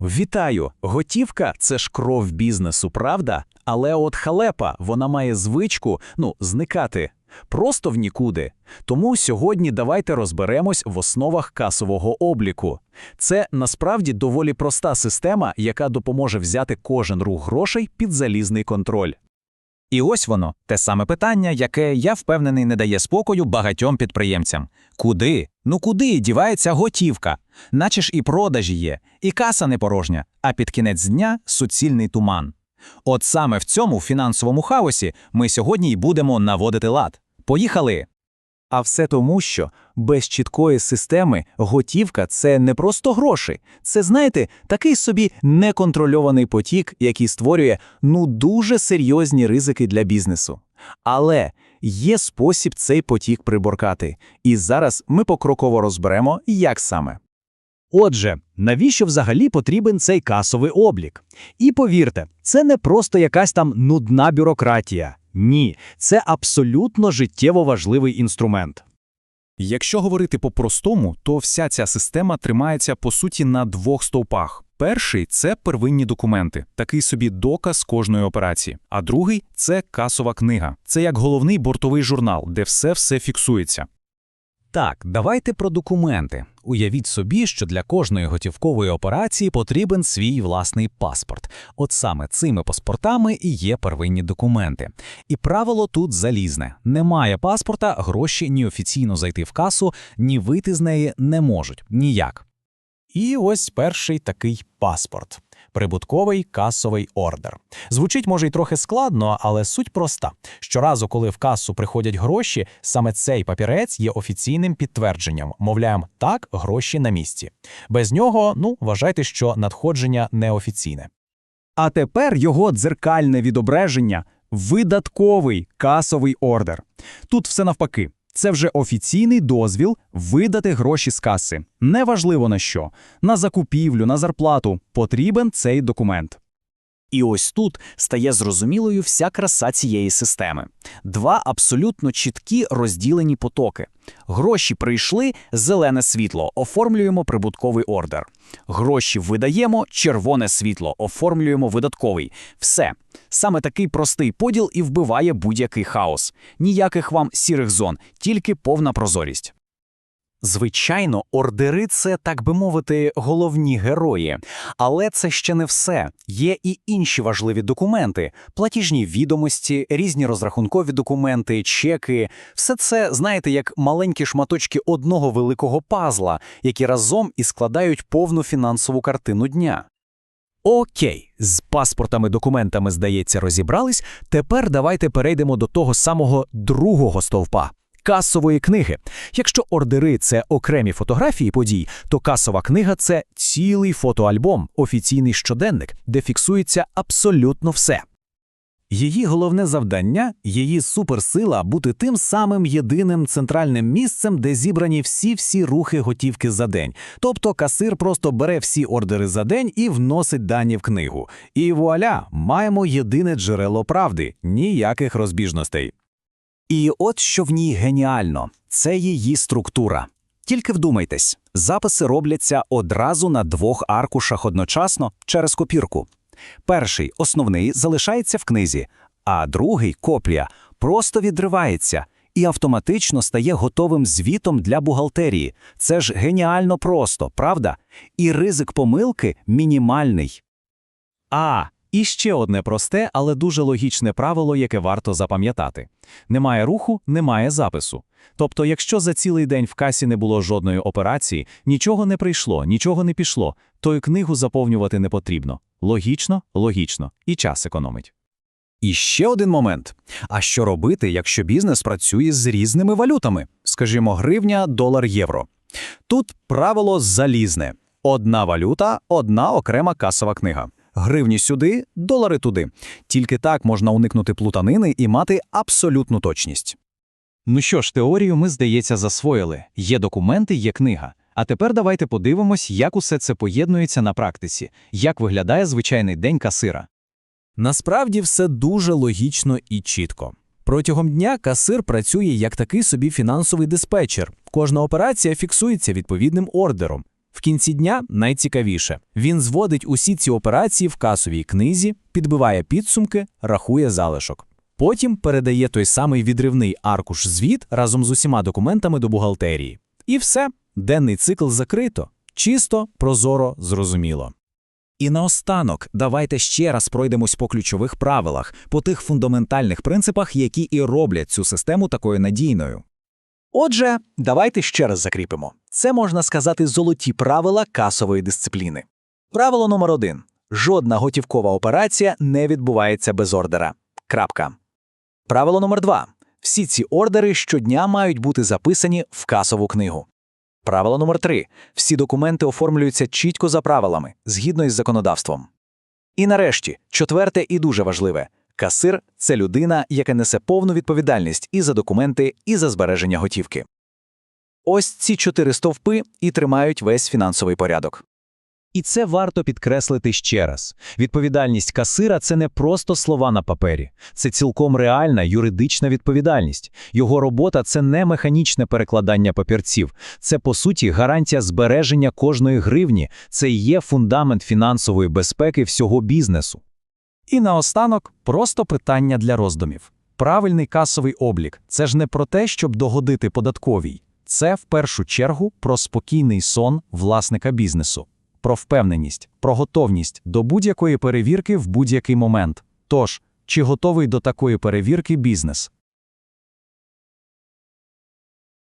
Вітаю! Готівка це ж кров бізнесу, правда? Але от халепа, вона має звичку, ну, зникати. Просто в нікуди. Тому сьогодні давайте розберемось в основах касового обліку. Це насправді доволі проста система, яка допоможе взяти кожен рух грошей під залізний контроль. І ось воно, те саме питання, яке я впевнений не дає спокою багатьом підприємцям. Куди? Ну куди дівається готівка? Наче ж і продажі є, і каса не порожня, а під кінець дня суцільний туман. От саме в цьому фінансовому хаосі ми сьогодні й будемо наводити лад. Поїхали! А все тому, що без чіткої системи готівка це не просто гроші. Це, знаєте, такий собі неконтрольований потік, який створює ну дуже серйозні ризики для бізнесу. Але є спосіб цей потік приборкати. І зараз ми покроково розберемо, як саме. Отже, навіщо взагалі потрібен цей касовий облік? І повірте, це не просто якась там нудна бюрократія. Ні, це абсолютно життєво важливий інструмент. Якщо говорити по-простому, то вся ця система тримається по суті на двох стовпах. Перший це первинні документи, такий собі доказ кожної операції. А другий це касова книга. Це як головний бортовий журнал, де все все фіксується. Так, давайте про документи. Уявіть собі, що для кожної готівкової операції потрібен свій власний паспорт. От саме цими паспортами і є первинні документи. І правило тут залізне: немає паспорта, гроші ні офіційно зайти в касу, ні вийти з неї не можуть ніяк. І ось перший такий паспорт. Прибутковий касовий ордер. Звучить може й трохи складно, але суть проста. Щоразу, коли в касу приходять гроші, саме цей папірець є офіційним підтвердженням. Мовляємо, так, гроші на місці. Без нього, ну, вважайте, що надходження неофіційне. А тепер його дзеркальне відображення видатковий касовий ордер. Тут все навпаки. Це вже офіційний дозвіл видати гроші з каси. Неважливо на що, на закупівлю, на зарплату потрібен цей документ. І ось тут стає зрозумілою вся краса цієї системи. Два абсолютно чіткі розділені потоки. Гроші прийшли, зелене світло, оформлюємо прибутковий ордер. Гроші видаємо, червоне світло, оформлюємо видатковий. Все. Саме такий простий поділ і вбиває будь-який хаос. Ніяких вам сірих зон, тільки повна прозорість. Звичайно, ордери це, так би мовити, головні герої. Але це ще не все. Є і інші важливі документи: платіжні відомості, різні розрахункові документи, чеки. Все це, знаєте, як маленькі шматочки одного великого пазла, які разом і складають повну фінансову картину дня. Окей, з паспортами, документами, здається, розібрались. Тепер давайте перейдемо до того самого другого стовпа. Касової книги. Якщо ордери це окремі фотографії подій, то касова книга це цілий фотоальбом, офіційний щоденник, де фіксується абсолютно все. Її головне завдання, її суперсила бути тим самим єдиним центральним місцем, де зібрані всі-всі рухи готівки за день. Тобто касир просто бере всі ордери за день і вносить дані в книгу. І вуаля, маємо єдине джерело правди, ніяких розбіжностей. І от що в ній геніально це її структура. Тільки вдумайтесь, записи робляться одразу на двох аркушах одночасно через копірку. Перший, основний, залишається в книзі, а другий копія просто відривається і автоматично стає готовим звітом для бухгалтерії. Це ж геніально просто, правда? І ризик помилки мінімальний. А, і ще одне просте, але дуже логічне правило, яке варто запам'ятати: немає руху, немає запису. Тобто, якщо за цілий день в касі не було жодної операції, нічого не прийшло, нічого не пішло, то й книгу заповнювати не потрібно. Логічно, логічно, і час економить. І ще один момент. А що робити, якщо бізнес працює з різними валютами? Скажімо, гривня, долар, євро. Тут правило залізне: одна валюта, одна окрема касова книга. Гривні сюди, долари туди. Тільки так можна уникнути плутанини і мати абсолютну точність. Ну що ж, теорію ми, здається, засвоїли. Є документи, є книга. А тепер давайте подивимось, як усе це поєднується на практиці, як виглядає звичайний день касира. Насправді все дуже логічно і чітко. Протягом дня касир працює як такий собі фінансовий диспетчер. Кожна операція фіксується відповідним ордером. В кінці дня найцікавіше. Він зводить усі ці операції в касовій книзі, підбиває підсумки, рахує залишок. Потім передає той самий відривний аркуш звіт разом з усіма документами до бухгалтерії. І все, денний цикл закрито. Чисто, прозоро, зрозуміло. І наостанок, давайте ще раз пройдемось по ключових правилах, по тих фундаментальних принципах, які і роблять цю систему такою надійною. Отже, давайте ще раз закріпимо. Це можна сказати золоті правила касової дисципліни. Правило номер один: жодна готівкова операція не відбувається без ордера. Крапка. Правило номер два: всі ці ордери щодня мають бути записані в касову книгу. Правило номер три: всі документи оформлюються чітко за правилами, згідно із законодавством. І нарешті, четверте і дуже важливе: касир це людина, яка несе повну відповідальність і за документи, і за збереження готівки. Ось ці чотири стовпи і тримають весь фінансовий порядок. І це варто підкреслити ще раз. Відповідальність касира це не просто слова на папері, це цілком реальна юридична відповідальність. Його робота це не механічне перекладання папірців, це по суті гарантія збереження кожної гривні, це і є фундамент фінансової безпеки всього бізнесу. І наостанок просто питання для роздумів. Правильний касовий облік це ж не про те, щоб догодити податковій. Це в першу чергу про спокійний сон власника бізнесу, про впевненість, про готовність до будь-якої перевірки в будь-який момент. Тож, чи готовий до такої перевірки бізнес?